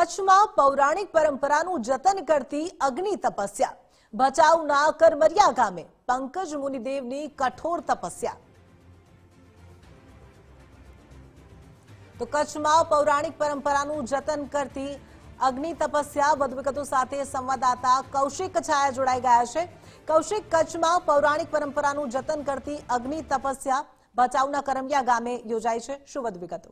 કચ્છમાં પૌરાણિક પરંપરાનું જતન કરતી અગ્નિ તપસ્યા. ભચાઉના કરમરિયા ગામે પંકજ મુનિદેવની કઠોર તપસ્યા. તો કચ્છમાં પૌરાણિક પરંપરાનું જતન કરતી અગ્નિ તપસ્યા વધુ વિગતો સાથે સંવાદદાતા કૌશિક છાયા જોડાઈ ગયા છે. કૌશિક, કચ્છમાં પૌરાણિક પરંપરાનું જતન કરતી અગ્નિ તપસ્યા ભચાઉના કરમિયા ગામે યોજાઈ છે. શું વધુ વિગતો?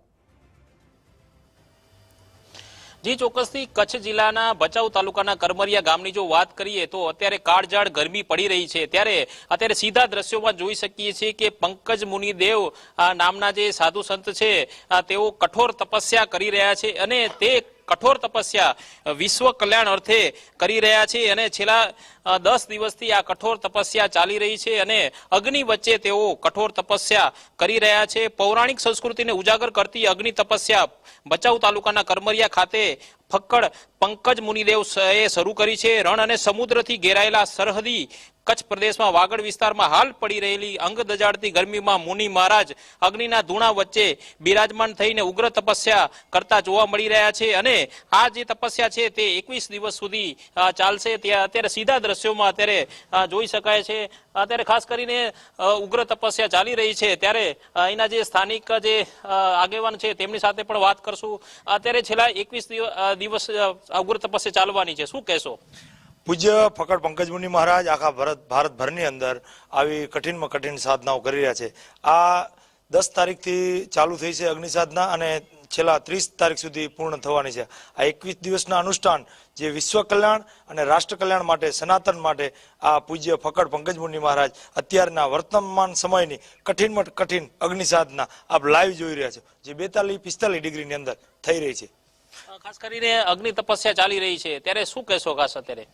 જી ચોક્કસથી કચ્છ જિલ્લાના ભચાઉ તાલુકાના કરમરિયા ગામની જો વાત કરીએ તો અત્યારે કાળજાળ ગરમી પડી રહી છે. ત્યારે અત્યારે સીધા દ્રશ્યોમાં જોઈ શકીએ છીએ કે પંકજ મુનિદેવ નામના જે સાધુ સંત છે તેઓ કઠોર તપસ્યા કરી રહ્યા છે અને તે કઠોર તપસ્યા વિશ્વ કલ્યાણ અર્થે કરી રહ્યા છે અને છેલ્લા દસ દિવસથી આ કઠોર તપસ્યા ચાલી રહી છે અને અગ્નિ વચ્ચે તેઓ કઠોર તપસ્યા કરી રહ્યા છે. પૌરાણિક સંસ્કૃતિને ઉજાગર કરતી અગ્નિ તપસ્યા ભચાઉ તાલુકાના કરમરિયા ખાતે ફક્કડ પંકજ મુનિદેવ એ શરૂ કરી છે. રણ અને સમુદ્રથી ઘેરાયેલા સરહદી કચ્છ પ્રદેશમાં વાગડ વિસ્તારમાં હાલ પડી રહેલી અંગ દજાડતી ગરમીમાં મુનિ મહારાજ અગ્નિના ધૂણા વચ્ચે બિરાજમાન થઈને ઉગ્ર તપસ્યા કરતા જોવા મળી રહ્યા છે અને આ જે તપસ્યા છે તે એકવીસ દિવસ સુધી ચાલશે. ત્યાં અત્યારે સીધા દ્રશ્યોમાં અત્યારે જોઈ શકાય છે. અત્યારે ખાસ કરીને ઉગ્ર તપસ્યા ચાલી રહી છે. ત્યારે અહીંના જે સ્થાનિક જે આગેવાન છે તેમની સાથે પણ વાત કરશું. અત્યારે છેલ્લા એકવીસ દિવસ અ, ઉગ્ર તપસ્યા ચાલવાની છે. શું કહેશો? પૂજ્ય ફકડ પંકજ મુનિ મહારાજ આખા ભારત ભારતભરની અંદર આવી કઠિનમાં કઠિન સાધનાઓ કરી રહ્યા છે. આ દસ તારીખથી ચાલુ થઈ છે અગ્નિ સાધના અને છેલ્લા ત્રીસ તારીખ સુધી પૂર્ણ થવાની છે. આ એકવીસ દિવસના અનુષ્ઠાન જે વિશ્વ કલ્યાણ અને રાષ્ટ્ર કલ્યાણ માટે સનાતન માટે આ પૂજ્ય ફકડ પંકજ મુનિ મહારાજ અત્યારના વર્તમાન સમયની કઠિનમાં કઠિન અગ્નિ સાધના આપ લાઈવ જોઈ રહ્યા છો. જે બેતાલીસ પિસ્તાલીસ ડિગ્રીની અંદર થઈ રહી છે. ખાસ કરીને અગ્નિ તપસ્યા ચાલી રહી છે. ત્યારે શું કહેશો ખાસ અત્યારે?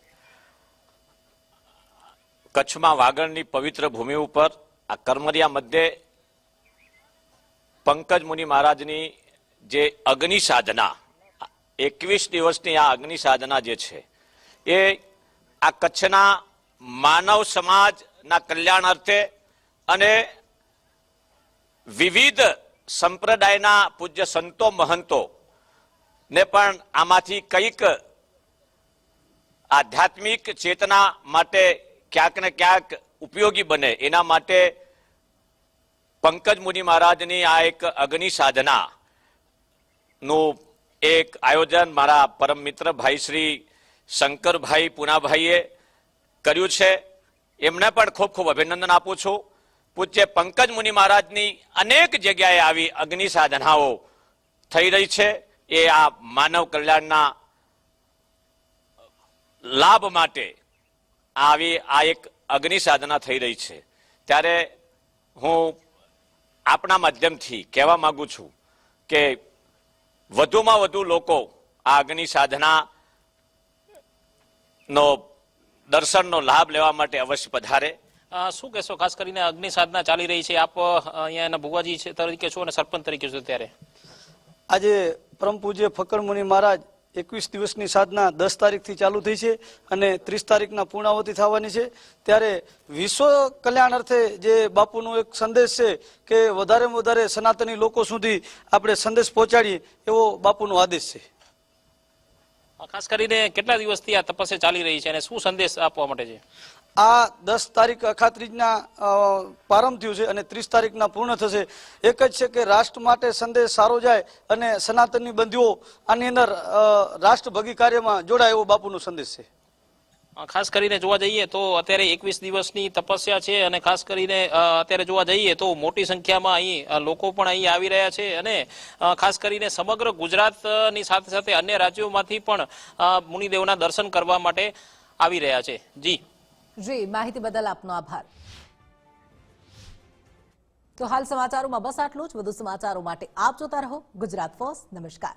કચ્છમાં વાગડની પવિત્ર ભૂમિ ઉપર આ કરમરિયા મધ્યે પંકજ મુનિ મહારાજની જે અગ્નિ સાધના એકવીસ દિવસની આ અગ્નિ સાધના જે છે, એ આ કચ્છના માનવ સમાજના કલ્યાણ અર્થે અને વિવિધ સંપ્રદાયના પૂજ્ય સંતો મહંતો ને પણ આમાંથી કંઈક આધ્યાત્મિક ચેતના માટે ક્યાંક ને ક્યાંક ઉપયોગી બને. એના માટે પંકજ મુનિ મહારાજની આ એક અગ્નિ સાધના નું એક આયોજન મારા પરમ મિત્ર ભાઈ શ્રી શંકરભાઈ પુનાભાઈએ કર્યું છે. એમને પણ ખૂબ ખૂબ અભિનંદન આપું છું. પૂજ્ય પંકજ મુનિ મહારાજની અનેક જગ્યાએ આવી અગ્નિ સાધનાઓ થઈ રહી છે. એ આ માનવ કલ્યાણના લાભ માટે આવી આ એક અગ્નિ સાધના થઈ રહી છે. ત્યારે હું આપણા માધ્યમથી કહેવા માંગુ છું કે વધુમાં વધુ લોકો આ અગ્નિ સાધના નો દર્શનનો લાભ લેવા માટે અવશ્ય પધારે. શું કહેશો? ખાસ કરીને અગ્નિ સાધના ચાલી રહી છે. આપ અહીંયા એના ભુવાજી તરીકે છો અને સરપંચ તરીકે છો ત્યારે આજે પરમ પૂજ્ય ફકર મુનિ મહારાજ એકવીસ દિવસની સાધના દસ તારીખથી ચાલુ થઈ છે અને ત્રીસ તારીખના પૂર્ણાવતી થવાની છે. ત્યારે વિશ્વ કલ્યાણ અર્થે જે બાપુનો એક સંદેશ છે કે વધારેમાં વધારે સનાતની લોકો સુધી આપણે સંદેશ પહોંચાડીએ એવો બાપુનો આદેશ છે. ખાસ કરીને કેટલા દિવસથી આ તપસ્યા ચાલી રહી છે અને શું સંદેશ આપવા માટે છે? આ દસ તારીખ અખાત્રીજના પ્રારંભ થયું છે અને ત્રીસ તારીખના પૂર્ણ થશે. એક જ છે કે રાષ્ટ્ર માટે સંદેશ સારો જાય અને સનાતનની બંધીઓ આની અંદર રાષ્ટ્ર રાષ્ટ્રભગી કાર્યમાં જોડાય એવો બાપુનો સંદેશ છે. ખાસ કરીને જોવા જઈએ તો અત્યારે એકવીસ દિવસની તપસ્યા છે અને ખાસ કરીને અત્યારે જોવા જઈએ તો મોટી સંખ્યામાં અહીં લોકો પણ અહીં આવી રહ્યા છે અને ખાસ કરીને સમગ્ર ગુજરાતની સાથે સાથે અન્ય રાજ્યોમાંથી પણ મુનિદેવના દર્શન કરવા માટે આવી રહ્યા છે. જી. જી, માહિતી બદલ આપનો આભાર. તો હાલ સમાચારોમાં બસ આટલું જ. વધુ સમાચારો માટે આપ જોતા રહો ગુજરાત ફર્સ્ટ. નમસ્કાર.